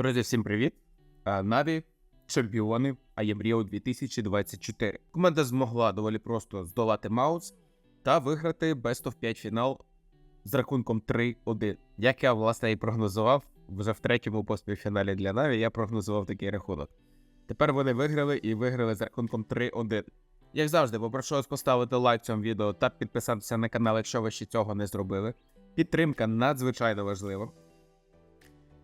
Друзі, всім привіт! Наві чемпіони Аємріо 2024. Команда змогла доволі просто здолати Маус та виграти Best of 5 фінал з рахунком 3-1. Як я власне і прогнозував, вже в третьому поспівфіналі для Наві я прогнозував такий рахунок. Тепер вони виграли і виграли з рахунком 3-1. Як завжди, попрошу вас поставити лайк цьому відео та підписатися на канал, якщо ви ще цього не зробили. Підтримка надзвичайно важлива.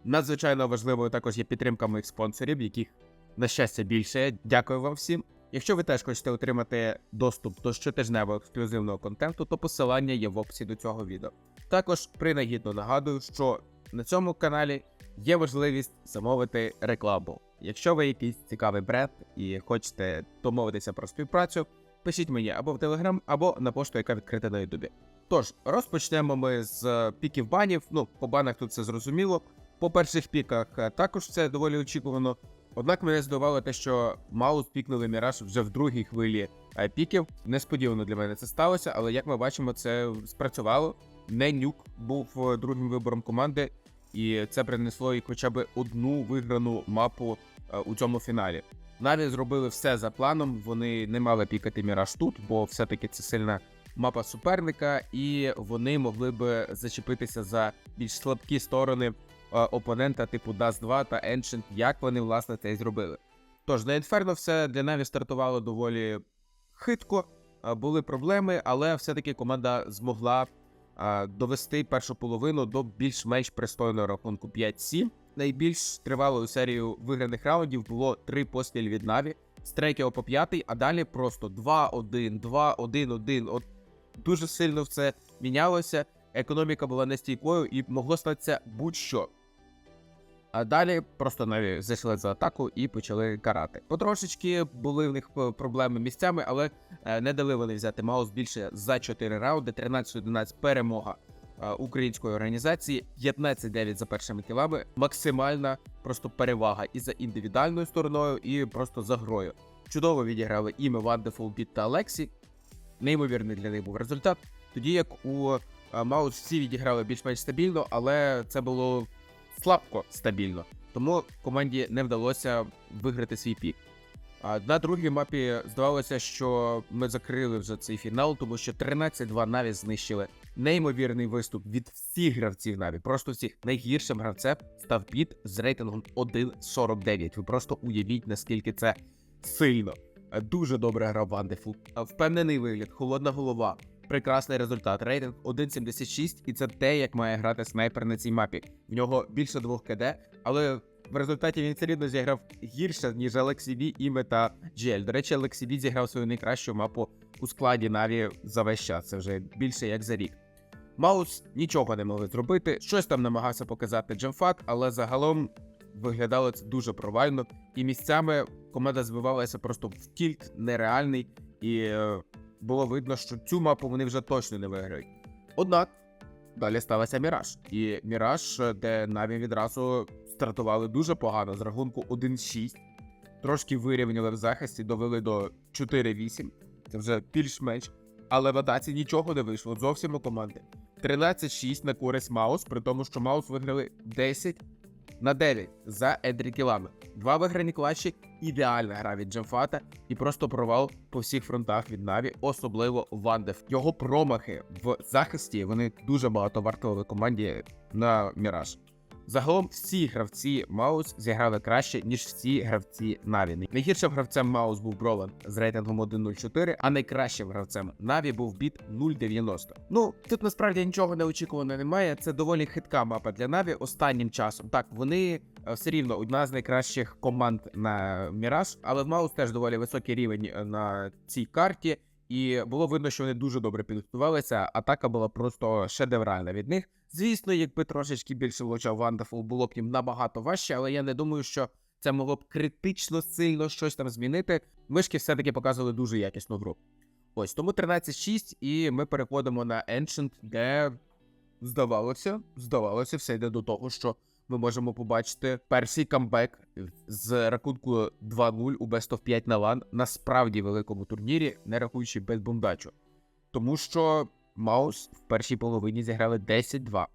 Надзвичайно важливою також є підтримка моїх спонсорів, яких, на щастя, більше. Дякую вам всім. Якщо ви теж хочете отримати доступ до щотижневого ексклюзивного контенту, то посилання є в описі до цього відео. Також принагідно нагадую, що на цьому каналі є можливість замовити рекламу. Якщо ви якийсь цікавий бренд і хочете домовитися про співпрацю, пишіть мені або в Телеграм, або на пошту, яка відкрита на Ютубі. Тож, розпочнемо ми з піків банів. Ну, по банах тут все зрозуміло. По перших піках е, також це доволі очікувано. Однак мене здивувало те, що Маус пікнули Міраж вже в другій хвилі е, піків. Несподівано для мене це сталося, але як ми бачимо, це спрацювало. Не нюк був е, другим вибором команди, і це принесло їй хоча б одну виграну мапу у цьому фіналі. Наві зробили все за планом. Вони не мали пікати Міраж тут, бо все-таки це сильна мапа суперника, і вони могли би зачепитися за більш слабкі сторони опонента, типу Dust 2 та Ancient, як вони власне це і зробили. Тож на Inferno все для Наві стартувало доволі хитко, е, були проблеми, але все-таки команда змогла е, довести першу половину до більш-менш пристойного рахунку 5-7. Найбільш тривалою серією виграних раундів було три поспіль від Наві з 3 по 5, а далі просто 2-1, 2-1-1. От дуже сильно все мінялося. Економіка була нестійкою і могло статися будь-що. А далі просто навіть зайшли за атаку і почали карати. Потрошечки були в них проблеми місцями, але е, не дали вони взяти Маус більше за 4 раунди. 13-11 перемога е, української організації, 15-9 за першими кілами. Максимальна просто перевага і за індивідуальною стороною, і просто за грою. Чудово відіграли іми Wonderful Beat та Алексі. Неймовірний для них був результат. Тоді як у е, Маус всі відіграли більш-менш стабільно, але це було слабко стабільно. Тому команді не вдалося виграти свій пік. А на другій мапі здавалося, що ми закрили вже цей фінал, тому що 13-2 Наві знищили неймовірний виступ від всіх гравців Наві. Просто всіх найгіршим гравцем став піт з рейтингом 1.49. Ви просто уявіть, наскільки це сильно. Дуже добре грав Вандефул. Е, Впевнений вигляд, холодна голова. Прекрасний результат. Рейтинг 1.76, і це те, як має грати снайпер на цій мапі. В нього більше двох КД, але в результаті він все рівно зіграв гірше, ніж Алексі Іме та GL. До речі, Алексі Бі зіграв свою найкращу мапу у складі Наві за весь час. Це вже більше як за рік. Маус нічого не могли зробити. Щось там намагався показати Джемфат, але загалом виглядало це дуже провально. І місцями команда збивалася просто в кільт нереальний, і е, було видно, що цю мапу вони вже точно не виграють. Однак далі сталося Міраж. І Міраж, де Наві відразу стартували дуже погано з рахунку 1-6. Трошки вирівняли в захисті, довели до 4-8. Це вже більш-менш. Але в атаці нічого не вийшло зовсім у команди. 13-6 на користь Маус, при тому, що Маус виграли 10 на 9 за Едрі кілами. Два виграні клатчі, ідеальна гра від Джамфата і просто провал по всіх фронтах від Наві, особливо Вандев. Його промахи в захисті вони дуже багато вартували команді на Міраж. Загалом всі гравці Маус зіграли краще, ніж всі гравці Наві. Найгіршим гравцем Маус був Бролан з рейтингом 1.04, а найкращим гравцем Наві був біт 0.90. Ну тут насправді нічого неочікуваного немає. Це доволі хитка мапа для Наві останнім часом. Так, вони е, все рівно одна з найкращих команд на Міраж, але в Маус теж доволі високий рівень е, на цій карті. І було видно, що вони дуже добре підготувалися. Атака була просто шедевральна від них. Звісно, якби трошечки більше влучав Вандафул, було б їм набагато важче, але я не думаю, що це могло б критично сильно щось там змінити. Мишки все-таки показували дуже якісну гру. Ось тому 13-6, і ми переходимо на Ancient, де здавалося, здавалося, все йде до того, що ми можемо побачити перший камбек з рахунку 2-0 у Best of 5 на лан на справді великому турнірі, не рахуючи без бундачу. Тому що Маус в першій половині зіграли 10-2.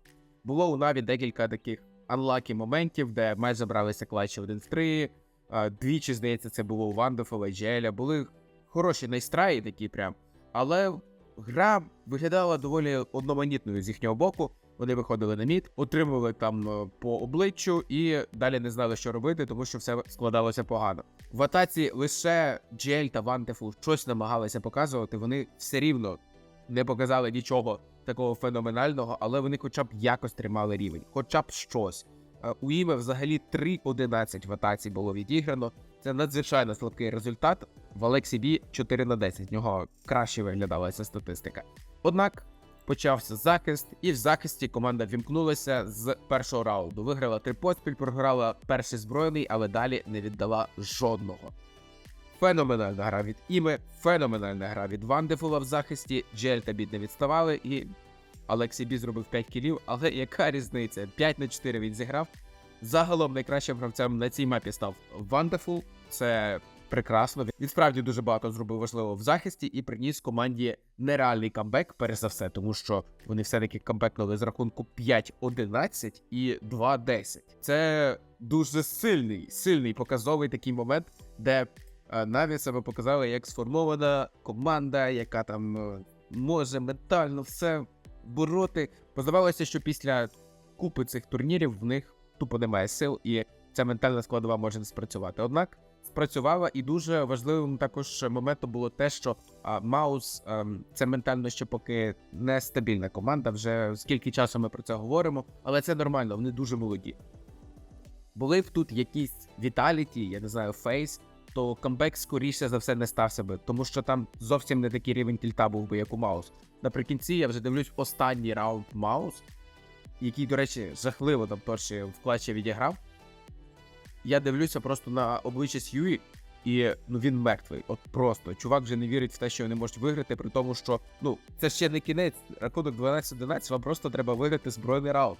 Було у Наві декілька таких анлакі моментів, де майже бралися клатчі 1 в 3. е, Двічі, здається, це було у Вандефола і Джеля. Були хороші найстраї такі прям. Але гра виглядала доволі одноманітною з їхнього боку. Вони виходили на мід, отримували там е, по обличчю і далі не знали, що робити, тому що все складалося погано. В атаці лише Джель та Вантефул щось намагалися показувати. Вони все рівно не показали нічого такого феноменального, але вони хоча б якось тримали рівень, хоча б щось. Е, У Іме взагалі 3-11 в атаці було відіграно. Це надзвичайно слабкий результат. В Алексі Бі 4 на 10. В нього краще виглядала ця статистика. Однак почався захист, і в захисті команда вімкнулася з першого раунду. Виграла три поспіль, програла перший збройний, але далі не віддала жодного. Феноменальна гра від Іми, феноменальна гра від Вандефула в захисті. Джель та Бід не відставали, і Алексій Бі зробив 5 кілів. Але яка різниця? 5 на 4 він зіграв. Загалом найкращим гравцем на цій мапі став Вандефул. Це прекрасно. Він справді дуже багато зробив важливо в захисті і приніс команді нереальний камбек, перш за все, тому що вони все-таки камбекнули з рахунку 5-11 і 2-10. Це дуже сильний, сильний показовий такий момент, де е, Наві себе показали як сформована команда, яка там е, може ментально все бороти. Здавалося, що після купи цих турнірів в них тупо немає сил, і ця ментальна складова може не спрацювати. Однак спрацювала, і дуже важливим також моментом було те, що Маус ем, це ментально ще поки не стабільна команда. Вже скільки часу ми про це говоримо, але це нормально, вони дуже молоді. Були б тут якісь віталіті, я не знаю, фейс, то камбек скоріше за все не стався би, тому що там зовсім не такий рівень тільта був би, як у Маус. Наприкінці я вже дивлюсь останній раунд Маус, який, до речі, жахливо там перший в клатчі відіграв. Я дивлюся просто на обличчя Сьюї, і ну він мертвий. От просто чувак вже не вірить в те, що вони можуть виграти, при тому, що ну це ще не кінець, рахунок 12-11, вам просто треба виграти збройний раунд.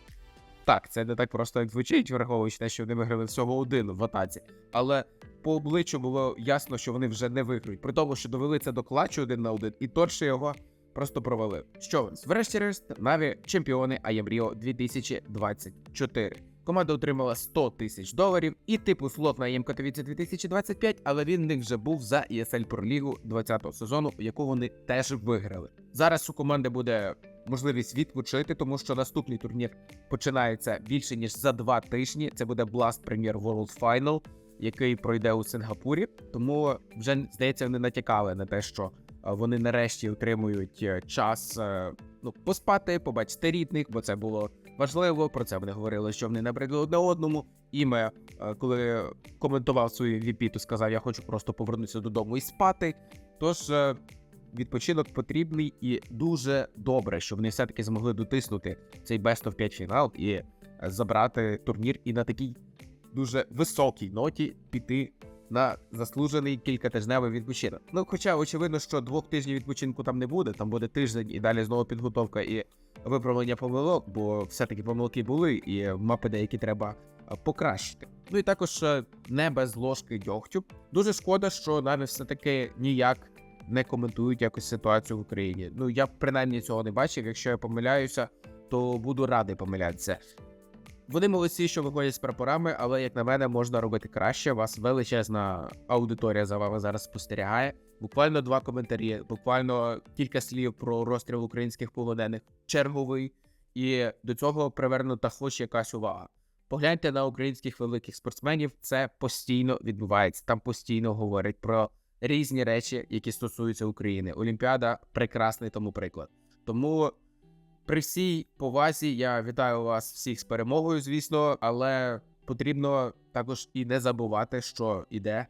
Так, це не так просто як звучить, враховуючи те, що вони виграли всього один в атаці. Але по обличчю було ясно, що вони вже не виграють. При тому, що довели це до клатчу один на один, і Торши його просто провалив. Що, врешті-решт, Наві чемпіони Аємріо 2024. Команда отримала 100 тисяч доларів і типу слот на ЄМ Катовіці 2025, але він в них вже був за ESL Pro Лігу 20-го сезону, яку вони теж виграли. Зараз у команди буде можливість відпочити, тому що наступний турнір починається більше ніж за два тижні. Це буде Blast Premier World Final, який пройде у Сингапурі. Тому вже здається, вони натякали на те, що е, вони нарешті отримують е, час е, ну поспати, побачити рідних, бо це було важливо. Про це вони говорили, що вони набридли одне одному. Іме, е, коли коментував свою VP, то сказав: Я хочу просто повернутися додому і спати. Тож е, відпочинок потрібний і дуже добре, що вони все-таки змогли дотиснути цей Best of 5 фінал і е, забрати турнір і на такій дуже високій ноті піти на заслужений кількатижневий відпочинок. Ну, хоча очевидно, що двох тижнів відпочинку там не буде, там буде тиждень і далі знову підготовка і виправлення помилок, бо все-таки помилки були, і мапи деякі треба е, покращити. Ну і також е, не без ложки дьогтю. Дуже шкода, що навіть все-таки ніяк не коментують якось ситуацію в Україні. Ну я принаймні цього не бачив. Якщо я помиляюся, то буду радий помилятися. Вони молодці, що виходять з прапорами, але як на мене, можна робити краще. Вас величезна аудиторія за вами зараз спостерігає. Буквально два коментарі, буквально кілька слів про розстріл українських полонених, черговий, і до цього привернута хоч якась увага. Погляньте на українських великих спортсменів, це постійно відбувається. Там постійно говорять про різні речі, які стосуються України. Олімпіада прекрасний тому приклад. Тому при всій повазі я вітаю вас всіх з перемогою, звісно, але потрібно також і не забувати, що іде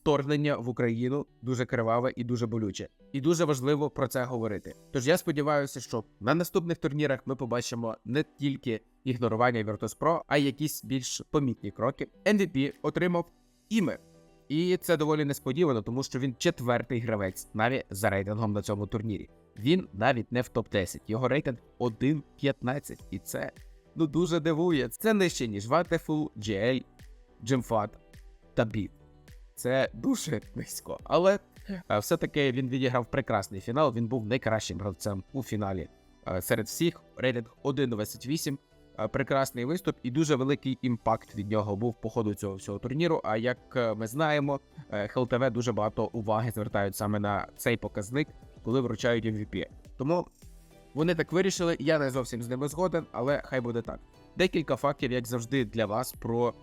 вторгнення в Україну дуже криваве і дуже болюче. І дуже важливо про це говорити. Тож я сподіваюся, що на наступних турнірах ми побачимо не тільки ігнорування Virtus.pro, а й якісь більш помітні кроки. MVP отримав іме. І це доволі несподівано, тому що він четвертий гравець навіть за рейтингом на цьому турнірі. Він навіть не в топ-10. Його рейтинг 1.15. І це ну дуже дивує. Це нижче, ніж Ватефу, GL, Джимфат та Біт. Це дуже низько. Але е, все-таки він відіграв прекрасний фінал. Він був найкращим гравцем у фіналі е, серед всіх. Рейтинг 1.28. Е, Прекрасний виступ і дуже великий імпакт від нього був по ходу цього всього турніру. А як ми знаємо, ХЛТВ дуже багато уваги звертають саме на цей показник, коли вручають MVP. Тому вони так вирішили. Я не зовсім з ними згоден, але хай буде так. Декілька фактів, як завжди, для вас про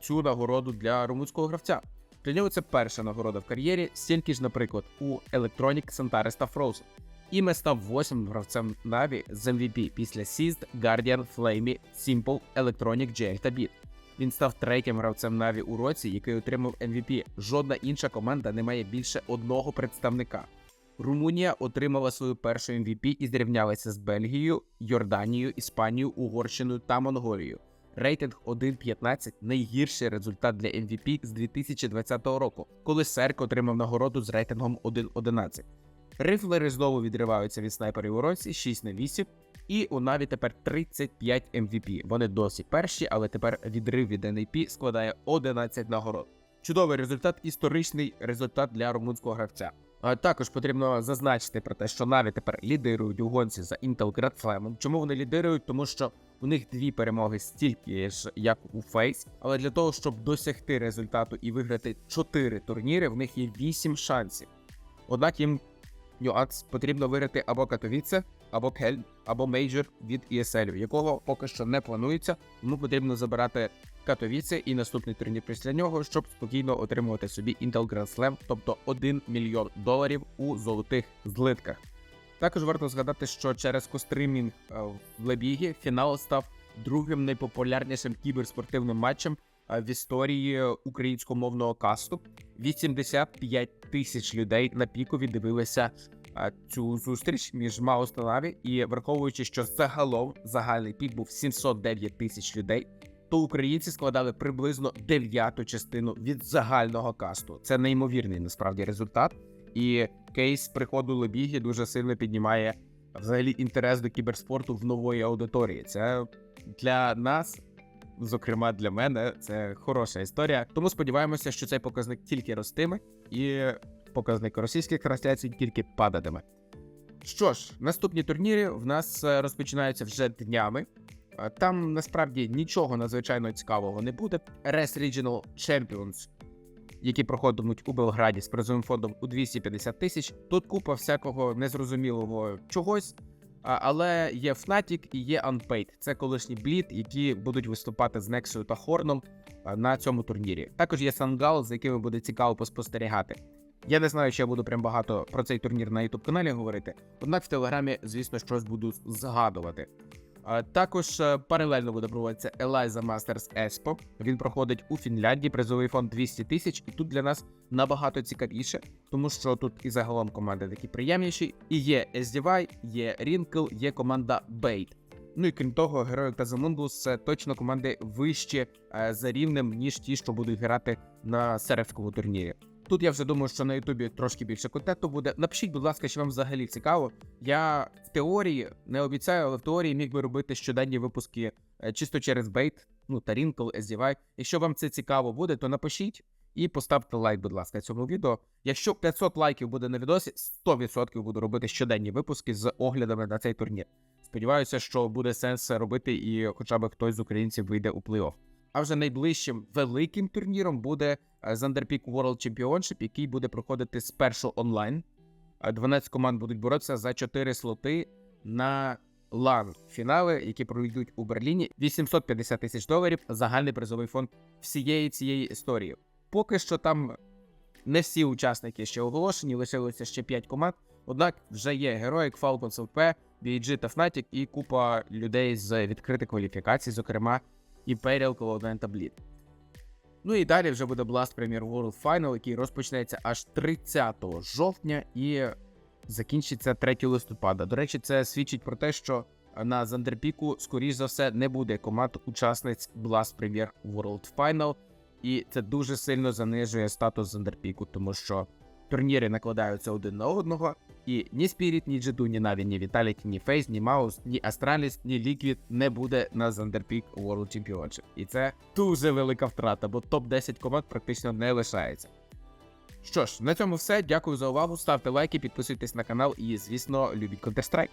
цю нагороду для румунського гравця. Для нього це перша нагорода в кар'єрі, стільки ж, наприклад, у Electronic, Santaris та Frozen. Іме став восьмим гравцем Na'Vi з MVP після Seized, Guardian, Flamey, Simple, Electronic, JL та Beat. Він став третім гравцем Na'Vi у році, який отримав MVP. Жодна інша команда не має більше одного представника. Румунія отримала свою першу MVP і зрівнялася з Бельгією, Йорданією, Іспанією, Угорщиною та Монголією. Рейтинг 1.15 – найгірший результат для MVP з 2020 року, коли Серк отримав нагороду з рейтингом 1.11. Рифлери знову відриваються від снайперів у році 6 на 8, і у Наві тепер 35 MVP. Вони досі перші, але тепер відрив від NAP складає 11 нагород. Чудовий результат, історичний результат для румунського гравця. Також потрібно зазначити про те, що Наві тепер лідирують у гонці за Intel Grand. Чому вони лідирують? Тому що у них дві перемоги стільки ж, як у Фейс. Але для того, щоб досягти результату і виграти 4 турніри, в них є 8 шансів. Однак їм нюанс потрібно виграти або Катовіце, або Кельн, або Мейджор від ESL, якого поки що не планується, тому потрібно забирати Катовіце і наступний турнір після нього, щоб спокійно отримувати собі Intel Grand Slam, тобто 1 мільйон доларів у золотих злитках. Також варто згадати, що через костримінг е, в Лебігі фінал став другим найпопулярнішим кіберспортивним матчем е, в історії українськомовного касту. 85 тисяч людей на пікові дивилися е, цю зустріч між Маус та і враховуючи, що загалом загальний пік був 709 тисяч людей, то українці складали приблизно дев'яту частину від загального касту. Це неймовірний насправді результат. І кейс приходу Лебіги дуже сильно піднімає взагалі інтерес до кіберспорту в нової аудиторії. Це для нас, зокрема для мене, це хороша історія. Тому сподіваємося, що цей показник тільки ростиме, і показник російських трансляцій тільки падатиме. Що ж, наступні турніри в нас е, розпочинаються вже днями. Е, Там насправді нічого надзвичайно цікавого не буде. RS Regional Champions які проходитимуть у Белграді з призовим фондом у 250 тисяч. Тут купа всякого незрозумілого чогось. Але є Fnatic і є Unpaid. Це колишні Блід, які будуть виступати з Нексою та Хорном на цьому турнірі. Також є Сангал, з якими буде цікаво поспостерігати. Я не знаю, чи я буду прям багато про цей турнір на youtube каналі говорити. Однак в телеграмі, звісно, щось буду згадувати. А, Також е, паралельно буде проводитися Eliza Masters Expo. Він проходить у Фінляндії, призовий фонд 200 тисяч, і тут для нас набагато цікавіше, тому що тут і загалом команди такі приємніші. І є SDY, є Wrinkle, є команда Bait. Ну і крім того, Heroic та Zamundus це точно команди вищі е, за рівнем, ніж ті, що будуть грати на сербському турнірі. Тут я вже думаю, що на Ютубі трошки більше контенту буде. Напишіть, будь ласка, чи вам взагалі цікаво. Я в теорії не обіцяю, але в теорії міг би робити щоденні випуски е, чисто через бейт, ну та Wrinkle, SDY. Якщо вам це цікаво буде, то напишіть і поставте лайк, будь ласка, цьому відео. Якщо 500 лайків буде на відосі, 100% буду робити щоденні випуски з оглядами на цей турнір. Сподіваюся, що буде сенс робити, і хоча б хтось з українців вийде у плей-офф. А вже найближчим великим турніром буде е, Zanderpeak World Championship, який буде проходити спершу онлайн. Е, 12 команд будуть боротися за 4 слоти на лан фінали, які пройдуть у Берліні. 850 тисяч доларів загальний призовий фонд всієї цієї історії. Поки що там не всі учасники ще оголошені, лишилося ще 5 команд. Однак вже є Heroic, Falcons LP, BG та Fnatic і купа людей з відкритих кваліфікацій, зокрема Imperial, Cloud9 та Bleed. Ну і далі вже буде Blast Premier World Final, який розпочнеться аж 30 жовтня і закінчиться 3 листопада. До речі, це свідчить про те, що на Зандерпіку, скоріш за все, не буде команд учасниць Blast Premier World Final. І це дуже сильно занижує статус Зандерпіку, тому що турніри накладаються один на одного, і ні Спіріт, ні G2, ні Наві, ні Vitality, ні Фейс, ні Маус, ні Астраліс, ні Ліквід не буде на Зандерпік World Championship. І це дуже велика втрата, бо топ-10 команд практично не лишається. Що ж, на цьому все. Дякую за увагу. Ставте лайки, підписуйтесь на канал і, звісно, любіть Counter-Strike.